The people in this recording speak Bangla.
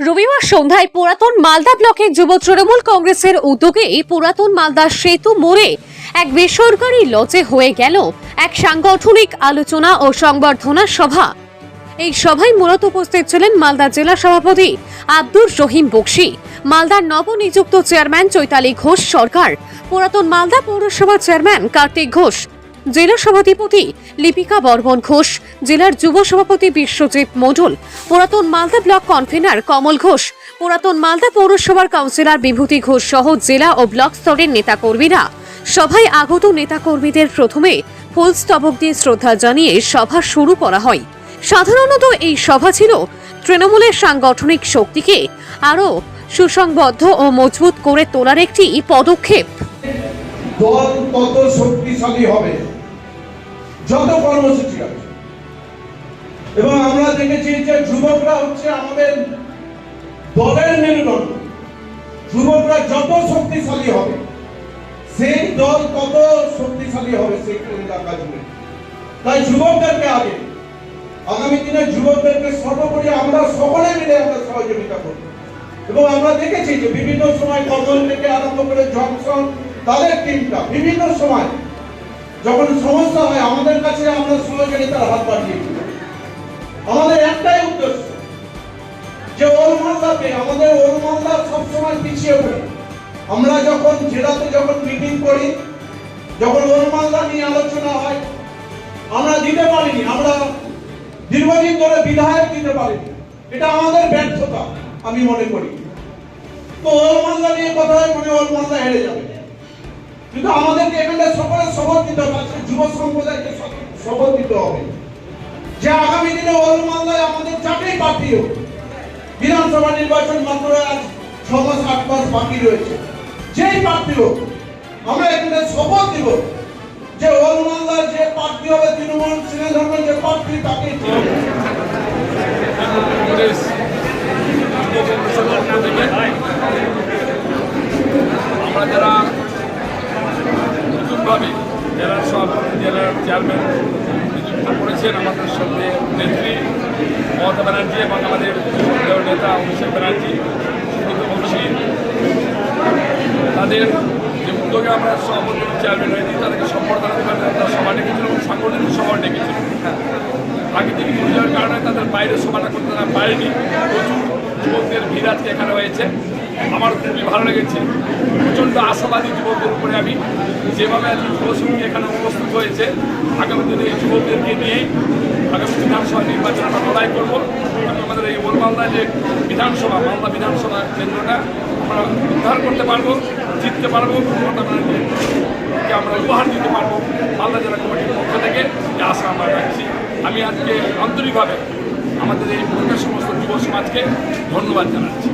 রবিবার সন্ধ্যায় পুরাতন মালদা ব্লকের যুব তৃণমূল কংগ্রেসের উদ্যোগে পুরাতন মালদা সেতু মোড়ে এক বেসরকারি লজে হয়ে গেল এক সাংগঠনিক আলোচনা ও সংবর্ধনা সভা। এই সভায় মূলত উপস্থিত ছিলেন মালদা জেলা সভাপতি আব্দুর রহিম বক্সি, মালদার নবনিযুক্ত চেয়ারম্যান চৈতালি ঘোষ সরকার, পুরাতন মালদা পৌরসভা চেয়ারম্যান কার্তিক ঘোষ, জেলা সভাধিপতি লিপিকা বর্মন ঘোষ জেলার যুব সভাপতি বিশ্বজিৎ মণ্ডল, পুরাতন মালদা ব্লক কনভেনার কমল ঘোষ, পুরাতন মালদা পৌরসভার কাউন্সিলর বিভূতি ঘোষ সহ জেলা ও ব্লক স্তরের নেতাকর্মীরা। সভায় আগত নেতাকর্মীদের প্রথমে ফুল স্তবক দিয়ে শ্রদ্ধা জানিয়ে সভা শুরু করা হয়। সাধারণত এই সভা ছিল তৃণমূলের সাংগঠনিক শক্তিকে আরও সুসংবদ্ধ ও মজবুত করে তোলার একটি পদক্ষেপ। দল তত শক্তিশালী হবে। যত কর্মসূচি আছে এবং আমরা দেখেছি যে যুবকরা হচ্ছে আমাদের দলের মেরুদণ্ড। যুবকরা যত শক্তিশালী হবে, সেই দল তত শক্তিশালী হবে সেই এলাকা জুড়ে তাই যুবকদেরকে আগে, আগামী দিনে যুবকদেরকে সর্বোপরি আমরা সকলে মিলে আমরা সহযোগিতা করব। এবং আমরা দেখেছি যে বিভিন্ন সময় কদল থেকে আরম্ভ করে জংশন তাদের টিমটা বিভিন্ন সময় যখন সমস্যা হয়, আমাদের কাছে আমরা সহযোগিতার হাত দিই। আমাদের একটাই উদ্দেশ্য যে ওর মালদাতে আমাদের ওর মালদা সবসময় পিছিয়ে পড়ে। আমরা যখন জেলাতে যখন মিটিং করি, যখন ওর মালদা নিয়ে আলোচনা হয়, আমরা দিতে পারিনি, আমরা দীর্ঘদিন ধরে বিধায়ক দিতে পারিনি। এটা আমাদের ব্যর্থতা, আমি মনে করি। তো ওর মালদা নিয়ে কথা হয়, মনে ওর মালদা হেরে যাবে। কিন্তু আমাদেরকে এখানে সকলে শপথ দিতে হবে যুব সম্প্রদায়কে শপথ দিতে হবে। যে আগামী দিনে ওর মালদায় আমাদের চাকরি হোক বিধানসভা নির্বাচন মাত্র আজ ছ মাস আট মাস বাকি রয়েছে। যেই প্রার্থী হোক, আমরা এখানে শপথ দিব যে ওর মালদার যে প্রার্থী হবে, তৃণমূল সিনে ধর্মের যে প্রার্থী তাকে আমরা যারা নতুনভাবে জেলার সব জেলার চেয়ারম্যান করেছেন আমাদের সঙ্গে নেত্রী মমতা ব্যানার্জি এবং আমাদের নেতা অভিষেক ব্যানার্জি তাদের যে উদ্যোগে আমরা সভাপতি চেয়ারম্যান হয়েছি, তাদেরকে সম্বর্ধনা দেবেন তারা সভা ডেকেছিল এবং সাংগঠনিক সভা ডেকেছিল প্রাকৃতিক দুর্যোগের কারণে তাদের বাইরে সভাটা করতে তারা পারেনি। প্রচুর যুবকদের ভিড় আজকে এখানে হয়েছে। আমার খুবই ভালো লেগেছে। প্রচণ্ড আশাবাদী যুবকদের উপরে আমি যেভাবে আজকে যুবশক্তি এখানে উপস্থিত হয়েছে, আগামী দিনে এই যুবকদেরকে নিয়ে আগামী বিধানসভা নির্বাচন আমরা লড়াই করব। এবং আমাদের এই মালদা যে বিধানসভা, মালদা বিধানসভা কেন্দ্রটা আমরা উদ্ধার করতে পারব, জিততে পারব আমরা উপহার দিতে পারব মালদা জেলা কমিটির পক্ষ থেকে। যে আশা আমরা রাখছি। আমি আজকে আন্তরিকভাবে আমাদের এই সমস্ত যুব সমাজকে ধন্যবাদ জানাচ্ছি।